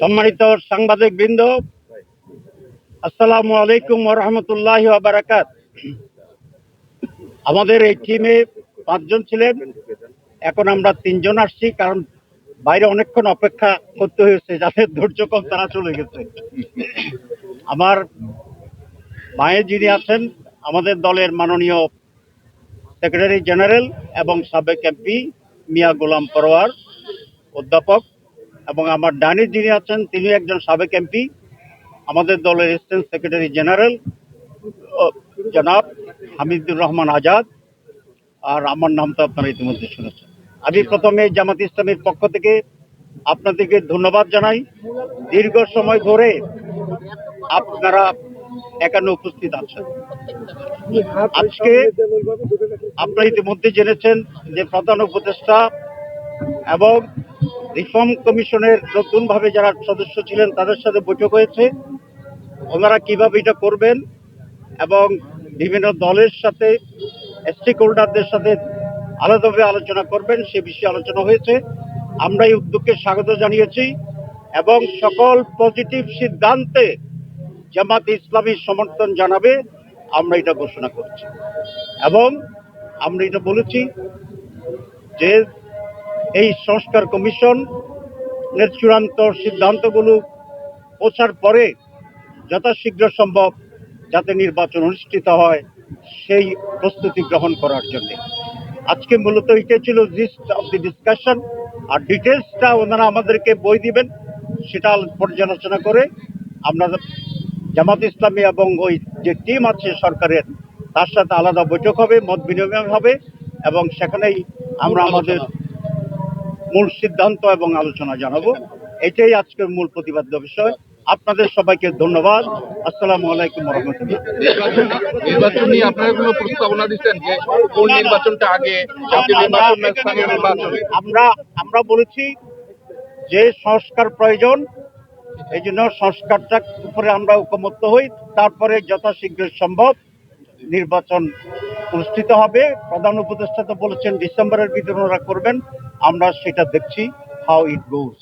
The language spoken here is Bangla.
সম্মানিত সাংবাদিক বৃন্দ, আসসালামু আলাইকুম রহমতুল্লাহ বারাকাত। আমাদের এই টিমে পাঁচজন ছিলেন, এখন আমরা তিনজন আসছি কারণ বাইরে অনেকক্ষণ অপেক্ষা করতে হয়েছে যাদের ধৈর্য কম তারা চলে গেছে। আমার মায়ের যিনি আছেন, আমাদের দলের মাননীয় সেক্রেটারি জেনারেল এবং সাবেক এমপি মিয়া গোলাম পরোয়ার অধ্যাপক এবং আমার ডানি যিনি আছেন তিনি একজন সাবেক এমপি। আমাদের দলের অ্যাসিস্ট্যান্ট সেক্রেটারি জেনারেল জনাব হামিদুর রহমান আজাদ। আর আমার নাম তো আপনারা ইতিমধ্যে শুনেছেন। আমি প্রথমে জামাত ইসলামের পক্ষ থেকে আপনাদেরকে ধন্যবাদ জানাই। দীর্ঘ সময় ধরে আপনারা এখানে উপস্থিত আছেন। আজকে আপনারা ইতিমধ্যে জেনেছেন যে প্রধান উপদেষ্টা এবং রিফর্ম কমিশনের নতুনভাবে যারা সদস্য ছিলেন, তাদের সাথে বৈঠক হয়েছে। ওনারা কীভাবে এটা করবেন এবং বিভিন্ন দলের সাথে স্টেক হোল্ডারদের সাথে আলাদাভাবে আলোচনা করবেন, সে বিষয়ে আলোচনা হয়েছে। আমরা এই উদ্যোগকে স্বাগত জানিয়েছি এবং সকল পজিটিভ সিদ্ধান্তে জামাত ইসলামী সমর্থন জানাবে, আমরা এটা ঘোষণা করছি। এবং আমরা এটা বলেছি যে এই সংস্কার কমিশন এর চূড়ান্ত সিদ্ধান্তগুলো পৌঁছার পরে যথাশীঘ্র সম্ভব যাতে নির্বাচন অনুষ্ঠিত হয়, সেই প্রস্তুতি গ্রহণ করার জন্য। আজকে মূলত এটা ছিল জিস্ট অফ দি ডিসকাশন আর ডিটেলসটা ওনারা আমাদেরকে বই দিবেন, সেটা পর্যালোচনা করে আমরা জামাত ইসলামী এবং ওই যে টিম আছে সরকারের, তার সাথে আলাদা বৈঠক হবে, মত বিনিময় হবে এবং সেখানেই আমরা আমাদের মূল সিদ্ধান্ত এবং আলোচনা জানাব। এটাই আজকের মূল প্রতিবাদ্য বিষয়। আপনাদের সবাইকে ধন্যবাদ। আসসালামু আলাইকুম রহমতুল্লাহ। নির্বাচন নির্বাচন নিয়ে আপনারা কোনো প্রস্তাবনা দিচ্ছেন যে কোন নির্বাচনটা আগে জাতীয় নির্বাচন না স্থানীয় নির্বাচন? আমরা আমরা বলেছি যে সংস্কার প্রয়োজন। এই জন্য সংস্কারটা উপরে আমরা ঐকমত্য হই। তারপরে যথাশীঘ্র সম্ভব। নির্বাচন অনুষ্ঠিত হবে। প্রধান উপদেষ্টা তো বলেছেন, ডিসেম্বরের ভিতরে ওরা করবেন। আমরা সেটা দেখছি হাউ ইট গোস